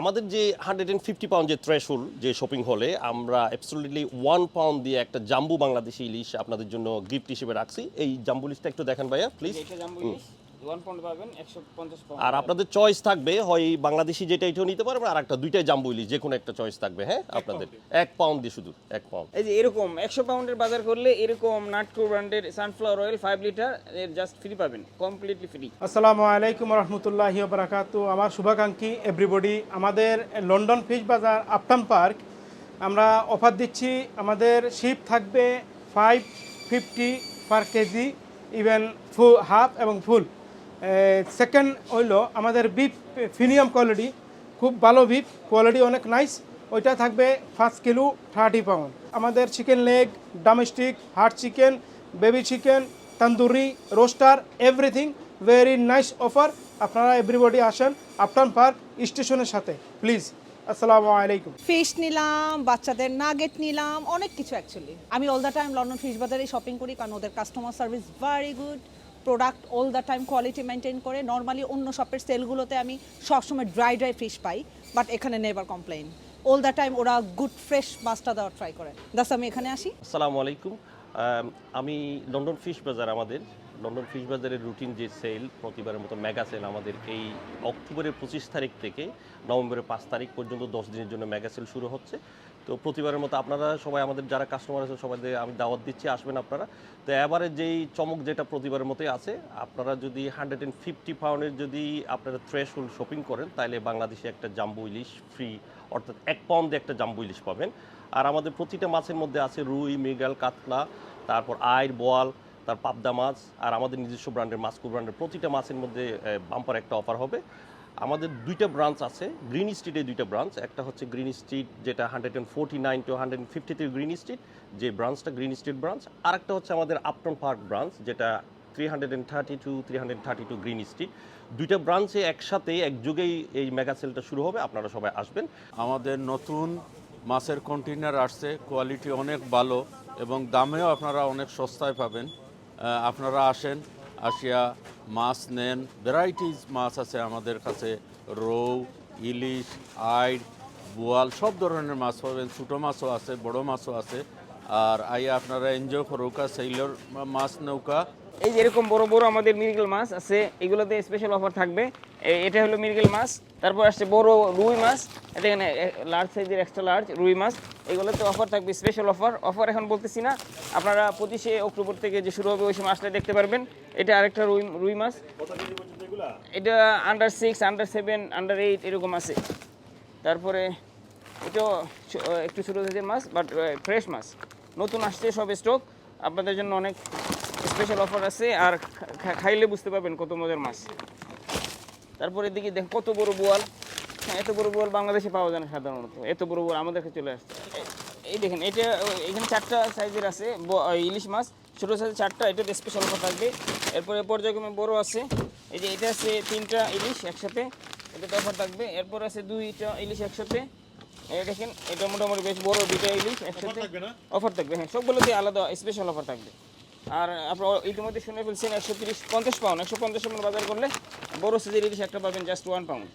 আমাদের যে hundred and fifty pound যে ত্রেশুল যে শপিং হলে আমরা অ্যাবসোলিটলি ওয়ান পাউন্ড দিয়ে একটা জাম্বু বাংলাদেশি ইলিশ আপনাদের জন্য গিফট হিসেবে রাখছি। এই জাম্বু ইলিশটা একটু দেখেন ভাইয়া প্লিজ ওয়ান পাউন্ড পাবেন একশো পঞ্চাশ আর আপনাদের চয়েস থাকবে হয় বাংলাদেশি যেটা এটাও নিতে পারবেন আর একটা দুইটাই জাম্বু ইলিশ যে কোনো একটা চয়েস থাকবে হ্যাঁ আপনাদের। এক পাউন্ড দিয়ে শুধু এক পাউন্ড এই যে এরকম একশো পাউন্ডের বাজার করলে এরকম নাটকো ব্র্যান্ডের সানফ্লাওয়ার অয়েল ফাইভ লিটার এর জাস্ট ফ্রি পাবেন কমপ্লিটলি ফ্রি আসসালামু আলাইকুম রহমতুল্লাহি বারাকাতু আমার শুভাকাঙ্ক্ষী এভরিবডি আমাদের লন্ডন ফিশ বাজার আপটাম পার্ক আমরা অফার দিচ্ছি আমাদের শিপ থাকবে five fifty per KG even full half এবং ফুল সেকেন্ড হইল আমাদের বিপ ফিনিয়াম কোয়ালিটি খুব ভালো বিফ কোয়ালিটি অনেক নাইস ওইটা থাকবে পাঁচ কিলো থার্টি পাউন্ড আমাদের chicken leg domestic hard chicken baby chicken tandoori roaster everything very nice offer আপনারা এভরিবডি আসেন আপটান পার্ক স্টেশনের সাথে প্লিজ ফিশ নিলাম, বাচ্চাদের নাগেট নিলাম, অনেক কিছু অ্যাকচুয়ালি আমি all the time London fish বাজারে শপিং করি, কারণ ওদের customer service very good product all the time quality maintain করে। নর্মালি অন্য শপের সেলগুলোতে আমি সবসময় ড্রাই ড্রাই ফিশ পাই বাট এখানে never complain all the time ওরা গুড ফ্রেশ মাছটা দেওয়ার ট্রাই করে। দাস, আমি এখানে আসি। আসসালামু আলাইকুম। আমি লন্ডন ফিশ বাজার আমাদের। লন্ডন ফিশ বাজারের রুটিন যে সেল প্রতিবারের মতো মেগা সেল আমাদের এই অক্টোবরের পঁচিশ তারিখ থেকে নভেম্বরের পাঁচ তারিখ পর্যন্ত দশ দিনের জন্য মেগা সেল শুরু হচ্ছে। তো প্রতিবারের মতো আপনারা সবাই আমাদের যারা কাস্টমার আছে সবাই আমি দাওয়াত দিচ্ছি, আসবেন আপনারা। তো এবারে যেই চমক যেটা প্রতিবারের মতোই আছে, আপনারা যদি হান্ড্রেড অ্যান্ড ফিফটি পাউন্ডের যদি আপনারা থ্রেশ শপিং করেন তাহলে বাংলাদেশে একটা জাম্বু ইলিশ ফ্রি অর্থাৎ এক পাউন্ডে একটা জাম্বু ইলিশ পাবেন। আর আমাদের প্রতিটা মাছের মধ্যে আছে রুই, মৃগাল, কাতলা, তারপর আইর, বোয়াল, তার পাবদা মাছ, আর আমাদের নিজস্ব ব্র্যান্ডের মাস্কো ব্র্যান্ডের প্রতিটা মাছের মধ্যে বাম্পার একটা অফার হবে। আমাদের দুইটা ব্রাঞ্চ আছে গ্রিন স্ট্রিটে দুইটা ব্রাঞ্চ একটা হচ্ছে গ্রিন স্ট্রিট যেটা hundred and forty nine two hundred fifty three Green Street যে ব্রাঞ্চটা গ্রিন স্ট্রিট ব্রাঞ্চ আর একটা হচ্ছে আমাদের আপটন পার্ক ব্রাঞ্চ যেটা three hundred and thirty two three hundred thirty two Green Street দুইটা ব্রাঞ্চে একসাথে এক যুগেই এই মেগা সেলটা শুরু হবে, আপনারা সবাই আসবেন। আমাদের নতুন মাছের কন্টেনার আসছে কোয়ালিটি অনেক ভালো এবং দামেও আপনারা অনেক সস্তায় পাবেন। আপনারা আসেন আসিয়া মাছ নেন। ভ্যারাইটিস মাছ আছে আমাদের কাছে। রৌ, ইলিশ, আইড, বোয়াল সব ধরনের মাছ পাবেন। ছোটো মাছও আছে, বড় মাছও আছে। আর আইয়া আপনারা এনজয় করুকা সেইলোর মাছ নৌকা এই যে এরকম বড় বড় আমাদের মিরগেল মাছ আছে, এগুলোতে স্পেশাল অফার থাকবে। এটা হলো মিরগেল মাছ, তারপর আসছে বড় রুই মাছ, এটা এখানে লার্জ সাইজের এক্সট্রা লার্জ রুই মাছ, এগুলোতে অফার থাকবে স্পেশাল অফার অফার এখন বলতেছি না, আপনারা পঁচিশে অক্টোবর থেকে যে শুরু হবে ওই সময় আসলে দেখতে পারবেন। এটা আরেকটা রুই রুই মাছ। এটা under six under seven under eight এরকম আছে। তারপরে এটাও একটু ছোটো সাইজের মাছ বাট ফ্রেশ মাছ। নতুন আসছে সব স্টক আপনাদের জন্য অনেক স্পেশাল অফার আছে আর খাইলে বুঝতে পারবেন কত মজার মাছ। তারপরে দিকে দেখ কত বড় বোয়াল। হ্যাঁ, এত বড় বোয়াল বাংলাদেশে পাওয়া যায় না সাধারণত। এত বড় বোয়াল আমাদের কাছে চলে আসছে। এই দেখেন এটা এখানে চারটা সাইজের আছে ইলিশ মাছ। ছোটো সাইজের চারটা এটাতে স্পেশাল অফার থাকবে। এরপরে পর্যায়ক্রমে বড় আছে এই যে এটা আছে তিনটা ইলিশ একসাথে এটাতে অফার থাকবে। এরপর আছে দুইটা ইলিশ একসাথে। দেখেন এটা মোটামুটি বেশ বড় দুইটা ইলিশ একসাথে অফার থাকবে হ্যাঁ সবগুলোতে আলাদা স্পেশাল অফার থাকবে। আর আপনার ইতিমধ্যে শুনে ফেলছেন একশো তিরিশ, পঞ্চাশ পাউন্ড একশো পঞ্চাশ পাউন্ড বাজার করলে বড় সাইজের ইলিশ একটা পাবেন জাস্ট ওয়ান পাউন্ড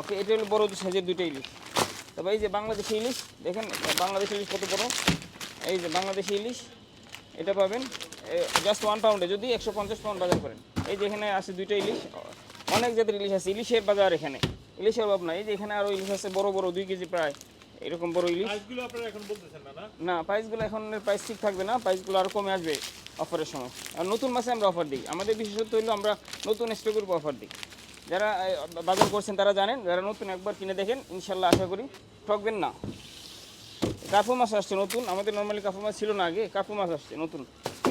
ওকে এটা হলো বড় সাইজের দুইটা ইলিশ। তবে এই যে বাংলাদেশি ইলিশ, দেখেন, বাংলাদেশি ইলিশ কত বড়? এই যে বাংলাদেশি ইলিশ, এটা পাবেন জাস্ট ওয়ান পাউন্ডে যদি একশো পঞ্চাশ পাউন্ড বাজার করেন, এই যে এখানে আছে দুইটা ইলিশ, অনেক জাতের ইলিশ আছে। ইলিশের বাজার এখানে, ইলিশের অভাব নাই। এই যে এখানে আরও ইলিশ আছে, বড় বড়, দুই কেজি প্রায়। এরকম বড় ইলিশ? প্রাইসগুলো আপনারা এখন বলতেছেন না না? প্রাইসগুলো এখন প্রাইস ঠিক থাকবে না প্রাইসগুলো আরও কমে আসবে অফারের সময়। আর নতুন মাসে আমরা অফার দিই। আমাদের বিশেষত্ব হলো আমরা নতুন স্টকের উপর অফার দিই। যারা বাজার করছেন তারা জানেন যারা নতুন একবার কিনে দেখেন ইনশাল্লাহ আশা করি ঠকবেন না। কার্পু মাছ আসছে নতুন আমাদের নর্মালি কার্পু মাছ ছিল না আগে কার্পু মাছ আসছে নতুন।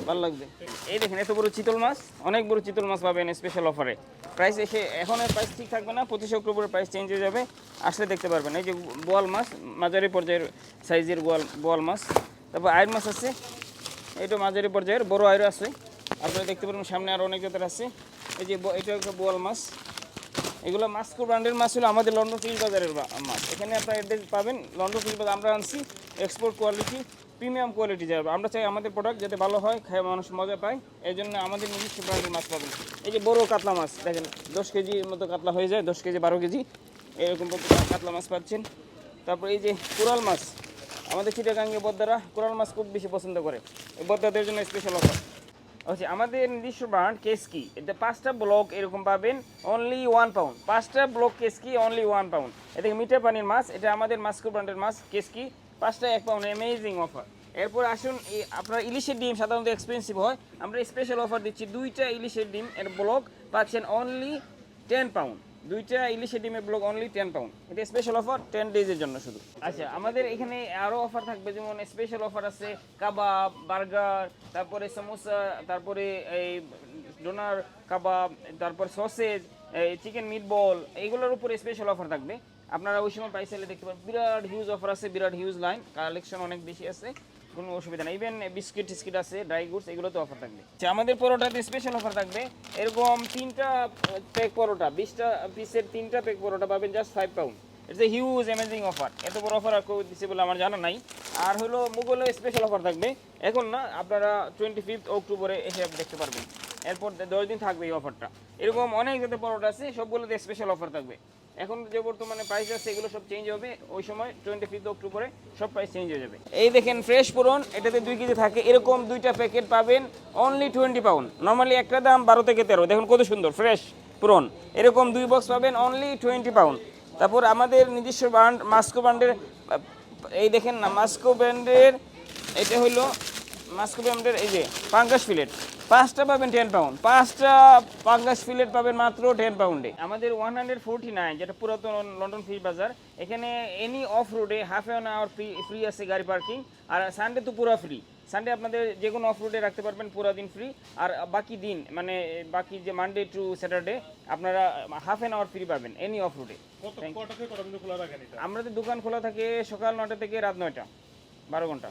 ভালো লাগবে এই দেখেন, এত বড় চিতল মাছ, অনেক বড় চিতল মাছ পাবেন স্পেশাল অফারে প্রাইস এসে, এখন প্রাইস ঠিক থাকবে না, পঁচিশে অক্টোবরের প্রাইস চেঞ্জ হয়ে যাবে। আসলে দেখতে পারবেন, এই যে বোয়াল মাছ, মাঝারি পর্যায়ের সাইজের বোয়াল বোয়াল মাছ। তারপর আয়ের মাছ আছে এটা মাঝারি পর্যায়ের, বড় আয়ের আছে। আপনারা দেখতে পারবেন, সামনে আরও অনেক জাতের আছে। এই যে এটা একটা বোয়াল মাছ। এগুলো মাস্কো ব্র্যান্ডের মাছ হলো আমাদের লন্ডন ফিশ বাজারের মাছ। এখানে আপনারা এদের পাবেন লন্ডন ফিশ বাজার আমরা আনছি এক্সপোর্ট কোয়ালিটি প্রিমিয়াম কোয়ালিটি যাবে আমরা চাই আমাদের প্রোডাক্ট যাতে ভালো হয়, খায়, মানুষ মজা পায়। এই জন্য আমাদের নিজস্ব ব্র্যান্ডের মাছ পাবেন। এই যে বড় কাতলা মাছ, দেখেন, দশ কেজির মতো কাতলা হয়ে যায়, দশ কেজি, বারো কেজি। এরকম কাতলা মাছ পাচ্ছেন। তারপর এই যে কোরাল মাছ, আমাদের চিটাগাঙ্গে বদ্দারা কোরাল মাছ খুব বেশি পছন্দ করে। এই বদ্দাদের জন্য স্পেশাল অফার আচ্ছা আমাদের নিজস্ব ব্র্যান্ড কেসকি এটা পাঁচটা ব্লক এরকম পাবেন অনলি ওয়ান পাউন্ড পাঁচটা ব্লক কেসকি অনলি ওয়ান পাউন্ড এদিকে মিঠা পানির মাছ, এটা আমাদের মাস্কো ব্র্যান্ডের মাছ কেসকি পাঁচটা এক পাউন্ড অ্যামেজিং অফার এরপর আসুন আপনার ইলিশের ডিম সাধারণত এক্সপেন্সিভ হয়। আমরা স্পেশাল অফার দিচ্ছি, দুইটা ইলিশের ডিম এর ব্লক পাচ্ছেন অনলি টেন পাউন্ড দুইটা ইলিশের ডিমের ব্লক অনলি টেন পাউন্ড এটা স্পেশাল অফার টেন ডেজের জন্য শুধু। আচ্ছা আমাদের এখানে আরও অফার থাকবে, যেমন স্পেশাল অফার আছে কাবাব, বার্গার, তারপরে সমোসা, তারপরে এই ডোনার কাবাব, তারপর সসেজ, এই চিকেন মিট বল এইগুলোর উপরে স্পেশাল অফার থাকবে। আপনারা ওই সময় পাইসালে দেখতে পারেন। বিরাট হিউজ অফার আছে, বিরাট হিউজ লাইন কালেকশন অনেক বেশি আছে, কোনো অসুবিধা নেই। ইভেন বিস্কিট টিস্কিট আছে ড্রাই গুডস এগুলোতে অফার থাকবে। আচ্ছা আমাদের পরোটাতে স্পেশাল অফার থাকবে, এরকম তিনটা প্যাক পরোটা, বিশটা পিসের তিনটা প্যাক পরোটা পাবেন just five pound it's a huge amazing offer এত বড় অফার আর কেউ দিচ্ছে বলে আমার জানা নাই। আর হলো মুগলে স্পেশাল অফার থাকবে। এখন না, আপনারা টোয়েন্টি ফিফথ অক্টোবরে এসে দেখতে পারবেন। এরপর দশ দিন থাকবে এই অফারটা এরকম অনেক যাতে পরোটা আছে, সবগুলোতে স্পেশাল অফার থাকবে। এখন যে বর্তমানে প্রাইস আছে, এগুলো সব চেঞ্জ হবে। ওই সময় টোয়েন্টি ফিফথ অক্টোবরে সব প্রাইস চেঞ্জ হয়ে যাবে। এই দেখেন ফ্রেশ পুরন এটাতে দুই কেজি থাকে। এরকম দুইটা প্যাকেট পাবেন অনলি টোয়েন্টি পাউন্ড নর্মালি একটা দাম বারো থেকে তেরো। দেখুন কত সুন্দর ফ্রেশ পুরন এরকম দুই বক্স পাবেন অনলি টোয়েন্টি পাউন্ড তারপর আমাদের নিজস্ব ব্র্যান্ড মাস্কো ব্র্যান্ডের এই দেখেন না মাস্কো ব্র্যান্ডের এটা হলো মাস্কো ব্র্যান্ডের এই যে পাঙ্কাশ ফিলেট পাঁচটা পাবেন টেন পাউন্ড পাঁচটা পাঙ্কাশ ফিলেট পাবেন মাত্র টেন পাউন্ডে আমাদের ওয়ান হান্ড্রেড ফোরটি নাইন যেটা পুরাতন লন্ডন ফিশ বাজার এখানে এনি অফ রোডে half an hour free free আছে গাড়ি পার্কিং আর সানডে তো পুরো ফ্রি সানডে আপনাদের যে কোনো অফ রোডে রাখতে পারবেন পুরো দিন ফ্রি আর বাকি দিন মানে বাকি যে মানডে টু স্যাটারডে আপনারা হাফ অ্যান আওয়ার ফ্রি পাবেন এনি অফ রোডে আমাদের দোকান খোলা থাকে সকাল নটা থেকে রাত নয়টা বারো ঘণ্টা।